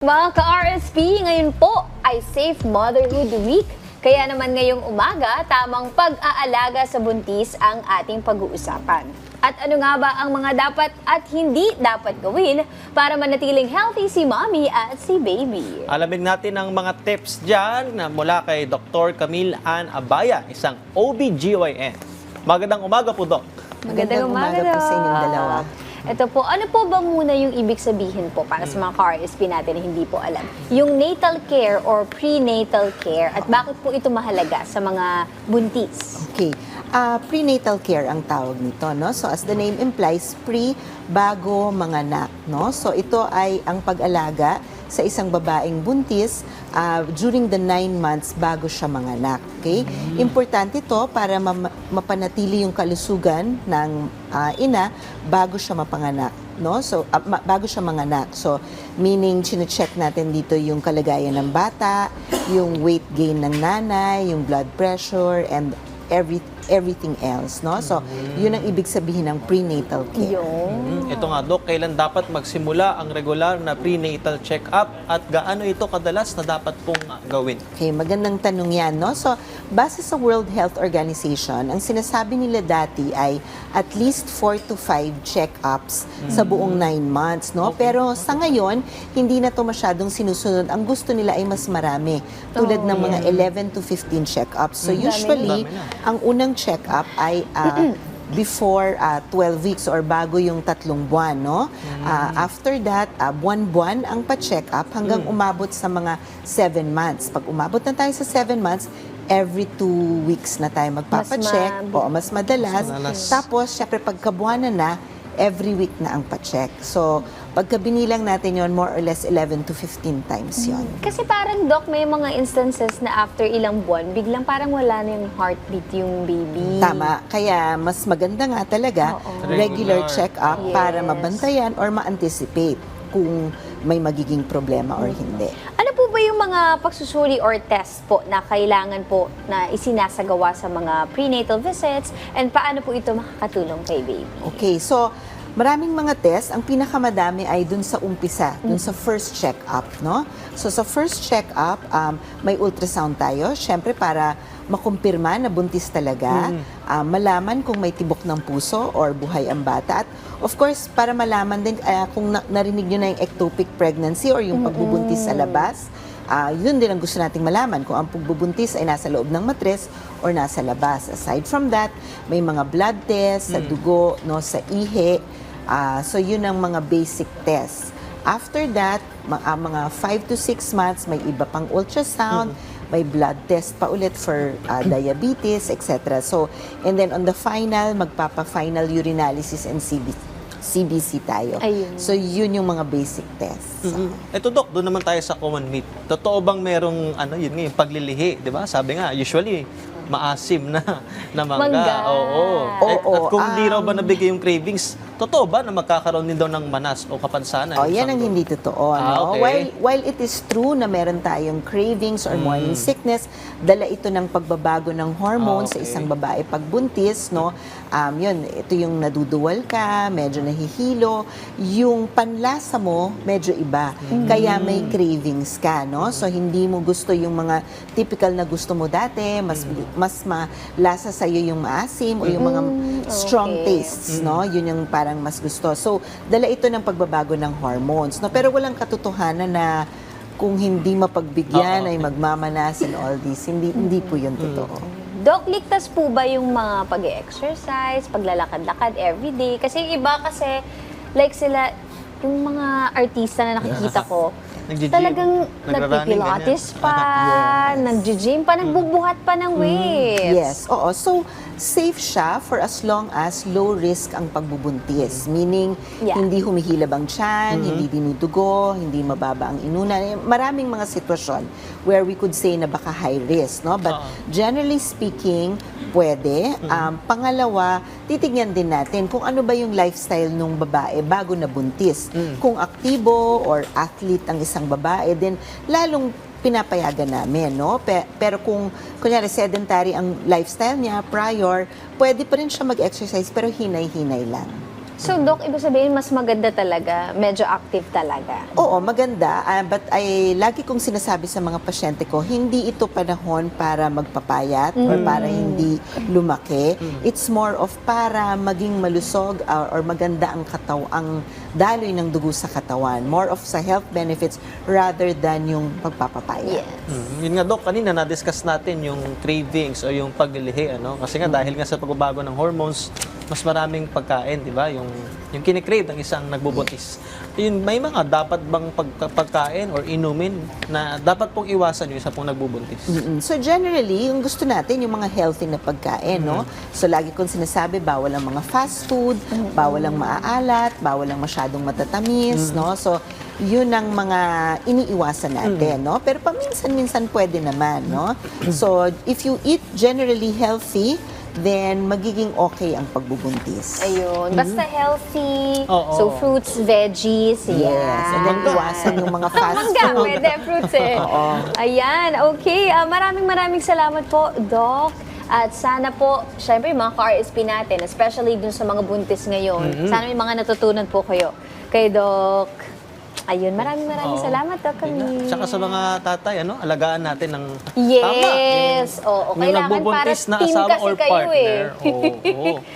Mga ka-RSP, ngayon po ay Safe Motherhood Week. Kaya naman ngayong umaga, tamang pag-aalaga sa buntis ang ating pag-uusapan. At ano nga ba ang mga dapat at hindi dapat gawin para manatiling healthy si mommy at si baby? Alamin natin ang mga tips dyan na mula kay Dr. Camille Ann Abaya, isang OBGYN. Magandang umaga po, Doc. Magandang umaga, po sa inyong dalawa. Ito po, ano po ba muna yung ibig sabihin po para sa mga ka-RSP natin na hindi po alam? Yung natal care or prenatal care at bakit po ito mahalaga sa mga buntis? Okay. Ah, prenatal care ang tawag nito, no? So as the name implies, pre bago manganak, no? So ito ay ang pag-alaga sa isang babaeng buntis ah, during the nine months bago siya manganak, okay? Importante ito para ma- mapanatili yung kalusugan ng ah, ina bago siya mapanganak, no? So ah, ma- bago siya manganak. So meaning chine-check natin dito yung kalagayan ng bata, yung weight gain ng nanay, yung blood pressure and every everything else, no? So, yun ang ibig sabihin ng prenatal care. Yung... Mm, Ito nga, Doc, kailan dapat magsimula ang regular na prenatal check-up at gaano ito kadalas na dapat pong gawin? Okay, magandang tanong yan, no? So, base sa World Health Organization, ang sinasabi nila dati ay at least 4 to 5 check-ups sa buong 9 months, no? Pero sa ngayon, hindi na to masyadong sinusunod. Ang gusto nila ay mas marami, tulad Oh, ng mga 11 to 15 check-ups. So, usually, ang unang check-up ay ah, before ah, 12 weeks or bago yung tatlong buwan, no? Ah, after that, ah, buwan-buwan ang pa-check up hanggang umabot sa mga 7 months. Pag umabot na tayo sa 7 months, every 2 weeks na tayo magpapacheck. Mas Oo, mas madalas. Mas madalas. Tapos, syempre, pagkabuwanan na, every week na ang pa-check. So, pagka binilang natin yon more or less 11 to 15 times yon. Kasi parang, Doc, may mga instances na after ilang buwan, biglang parang wala na yung heartbeat yung baby. Tama. Kaya mas maganda nga talaga Oo. regular Regular. check-up Yes. para mabantayan or ma-anticipate kung may magiging problema or hindi. Ano po ba yung mga pagsusuri or test po na kailangan po na isinasagawa sa mga prenatal visits and paano po ito makakatulong kay baby? Okay, so maraming mga test. Ang pinakamadami ay dun sa umpisa, dun sa first check-up, no? So sa first check-up, um, may ultrasound tayo, syempre para makumpirma na buntis talaga, ah, malaman kung may tibok ng puso or buhay ang bata. At of course, para malaman din ah, kung na- narinig nyo na yung ectopic pregnancy or yung pagbubuntis sa labas, Ah, yun din ang gusto nating malaman kung ang pagbubuntis ay nasa loob ng matres or nasa labas. Aside from that, may mga blood tests sa dugo, no, sa ihi. Ah, so yun ang mga basic tests. After that, ah, mga 5 to 6 months, may iba pang ultrasound, may blood test pa ulit for ah, diabetes, etc. So, and then on the final, magpapa-final urinalysis and CB, CBC tayo. Ayun. So, yun yung mga basic tests. Mhm. Ito, Doc, doon naman tayo sa common myth. Totoo bang merong, ano, yun nga, yung paglilihi, di ba? Sabi nga, usually, maasim na, na mangga. Mangga. Oo. At, Oo, at kung di raw ba um, nabigay yung cravings, totoo ba na magkakaroon din daw ng manas o kapansanan? Oh, yan ang hindi totoo. Ah, no? okay. while, while it is true na meron tayong cravings or morning Mm. sickness, dala ito ng pagbabago ng hormones Ah, okay. sa isang babae pagbuntis, no? Um, yun, ito yung naduduwal ka, medyo nahihilo, yung panlasa mo medyo iba. Mm. Kaya may cravings ka, no? So hindi mo gusto yung mga typical na gusto mo dati, mas Mm. mas malasa sa iyo yung maasim o yung mga strong okay. tastes, no? Yun yung parang mas gusto. So, dala ito ng pagbabago ng hormones, no? Pero walang katotohanan na kung hindi mapagbigyan Oo. ay magmamanas and all this. Hindi hindi po yun totoo. Doc, ligtas po ba yung mga pag-exercise, paglalakad-lakad everyday? Kasi yung iba kasi, like sila, yung mga artista na nakikita ko, talagang nagpipilates pa, Yes. nagji-gym pa, nagbubuhat pa ng weights. Yes, oo. So, safe siya for as long as low risk ang pagbubuntis. Meaning, Yeah. hindi humihilab ang tiyan, hindi dinudugo, hindi mababa ang inuna. Eh, Maraming mga sitwasyon where we could say na baka high risk, no? But Oo. generally speaking, pwede. Um, pangalawa, titignan din natin kung ano ba yung lifestyle ng babae bago na buntis. Kung aktibo or athlete ang isang babae, then lalong pinapayagan namin, no? Pe- pero kung, kunyari, sedentary ang lifestyle niya prior, pwede pa rin siya mag-exercise pero hinay-hinay lang. So, Doc, ibig sabihin, mas maganda talaga, medyo active talaga. Oo, maganda. Ah, but ay lagi kong sinasabi sa mga pasyente ko, hindi ito panahon para magpapayat or para hindi lumaki. It's more of para maging malusog or, or maganda ang kataw ang daloy ng dugo sa katawan. More of sa health benefits rather than yung pagpapapayat. Yes. Mm, Yun nga, Dok, kanina na-discuss natin yung cravings o yung paglilihi, ano? Kasi nga, dahil nga sa pagbabago ng hormones, mas maraming pagkain, di ba? Yung, yung kinikrave ng isang nagbubuntis. Yun, may mga dapat bang pagka- pagkain or inumin na dapat pong iwasan yung isa pong nagbubuntis? Mm-mm. So generally, yung gusto natin, yung mga healthy na pagkain, no? So lagi kong sinasabi, bawal ang mga fast food, bawal ang maaalat, bawal ang masyadong matatamis, no? So yun ang mga iniiwasan natin, no? Pero paminsan-minsan pwede naman, no? So if you eat generally healthy, then magiging okay ang pagbubuntis. Ayun. Basta healthy. Oo. So, fruits, veggies. Yes, and then iwasan yung mga fast Mangga, food. pwede, fruits eh. Ayan, okay. Ah, maraming maraming salamat po, Doc. At sana po, syempre yung mga ka-RSP natin, especially dun sa mga buntis ngayon, sana may mga natutunan po kayo kay Doc. Ayun, maraming maraming Oo. salamat, Doc. Kami. Tsaka sa mga tatay, ano, alagaan natin ng Yes. tama. Oo, yung kailangan nagbubuntis para na team asawa kasi or kayo partner. eh. Oo, oo.